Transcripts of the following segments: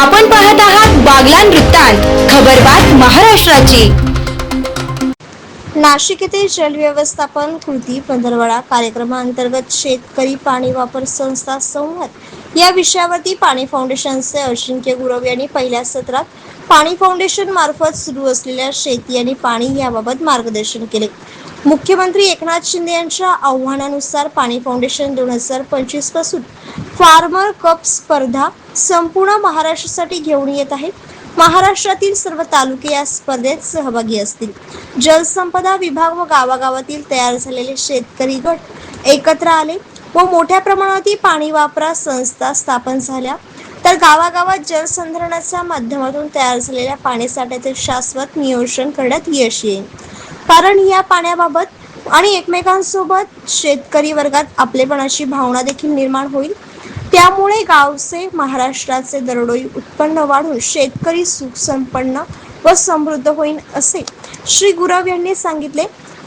आपण पाहत आहात बागलान वृत्तांत खबरबात महाराष्ट्राची. नाशिक येथे जलव्यवस्थापन कृती पंधरवडा कार्यक्रमाअंतर्गत शेतकरी पाणी वापर संस्था संवाद या विषयावरती पाणी फाउंडेशनचे अजिंक्य गुरव यांनी पहिल्या सत्रात पाणी फाउंडेशन मार्फत सुरू असलेल्या शेती आणि पाणी याबाबत मार्गदर्शन केले. मुख्यमंत्री एकनाथ शिंदे यांच्या आव्हानानुसार पाणी फाउंडेशन दोन हजार पंचवीसपासून फार्मर कप स्पर्धा संपूर्ण महाराष्ट्रासाठी घेऊन येत आहे. महाराष्ट्रातील सर्व तालुके या स्पर्धेत सहभागी असतील. जलसंपदा विभाग व गावागावातील तयार झालेले शेतकरी गट एकत्र आले व मोठ्या प्रमाणातील पाणी वापरा संस्था स्थापन झाल्या. तर गावागावात जलसंधारणाच्या माध्यमातून तयार झालेल्या पाणीसाठ्याचे शाश्वत नियोजन करण्यात यश येईल. कारण या पाण्याबाबत आणि एकमेकांसोबत शेतकरी वर्गात आपलेपणाची भावना देखील निर्माण होईल. त्यामुळे गावचे महाराष्ट्राचे दरडोई उत्पन्न वाढून शेतकरी सुख संपन्न व समृद्ध होईल असे श्री गुरव यांनी सांगितले.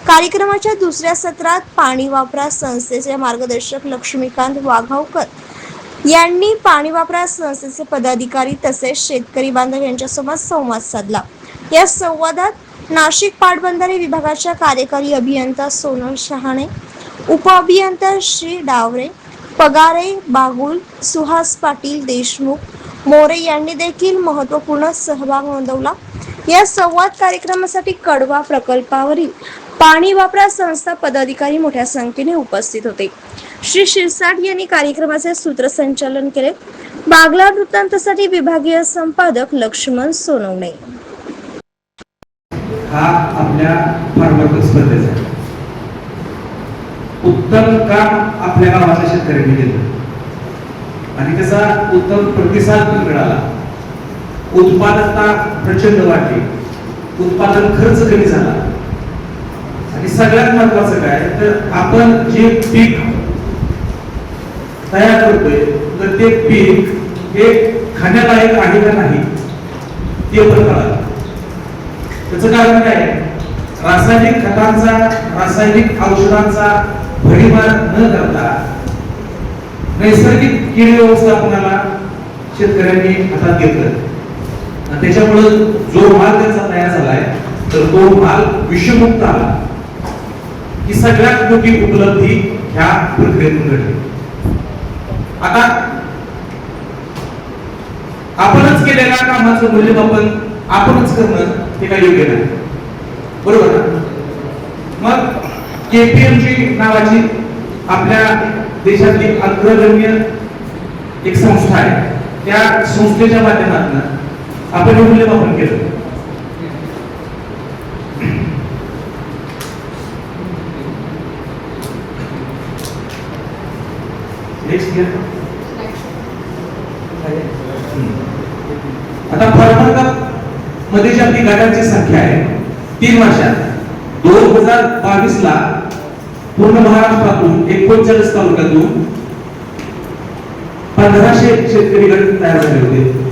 कार्यक्रमाच्या दुसऱ्या सत्रात पाणी वापरा संस्थेचे मार्गदर्शक लक्ष्मीकांत वाघावकर यांनी पाणी वापरा संस्थेचे पदाधिकारी तसेच शेतकरी बांधव यांच्यासोबत संवाद साधला. या संवादात नाशिक पाटबंधारे विभागाच्या कार्यकारी अभियंता सोनल शहाणे उपअभियंता श्री डावरे पगारे बागुल सुहास पाटील देशमुख मोरे यांनी देखील महत्त्वपूर्ण सहभाग नोंदवला. या संवाद कार्यक्रमासाठी कडवा प्रकल्पावरील पाणी वापरा संस्था पदाधिकारी मोठ्या संख्येने उपस्थित होते. श्री शिरसाट यांनी कार्यक्रमाचे सूत्रसंचालन केले. बागला वृत्तांतासाठी विभागीय संपादक लक्ष्मण सोनवणे. हा आपल्या फार्मर स्पर्धेचा. उत्तम काम आपल्या गावाच्या शेतकऱ्यांनी केलं. आणि त्याचा उत्तम प्रतिसाद पण मिळाला. उत्पादकता प्रचंड वाढली. उत्पादन खर्च कमी झाला. आणि सगळ्यात महत्वाचं काय तर आपण जे पीक तयार करतोय तर ते पीक हे खाण्यालायक आहे का नाही ते पण कळालं. त्याचं कारण काय रासायनिक खतांचा रासायनिक औषधांचा भडीमार न करता नैसर्गिक कीड व्यवस्थापनाला शेतकऱ्यांनी हातात घेतलं. त्याच्यामुळं त्याच्यामुळे जो माल त्यांचा तयार झालाय तर तो माल विषमुक्त आला. ही सगळ्यात मोठी उपलब्धी ह्या प्रक्रियेतून घडली. आता आपणच केलेल्या कामाचं मूल्यमापन आपणच करणं हे काही योग्य नाही. बरोबर ना? मग केपीएमजी नावाची आपल्या देशातली अग्रगण्य एक संस्था आहे. त्या संस्थेच्या माध्यमातून आपण हे मूल्यमापन केलं. आता फार्मर कपमध्ये जी आपली गटांची संख्या आहे. तीन वर्षात. दोन हजार बावीस ला पूर्ण महाराष्ट्रातून एकोणचाळीस तालुक्यातून पंधराशे शेतकरी गट तयार झाले होते.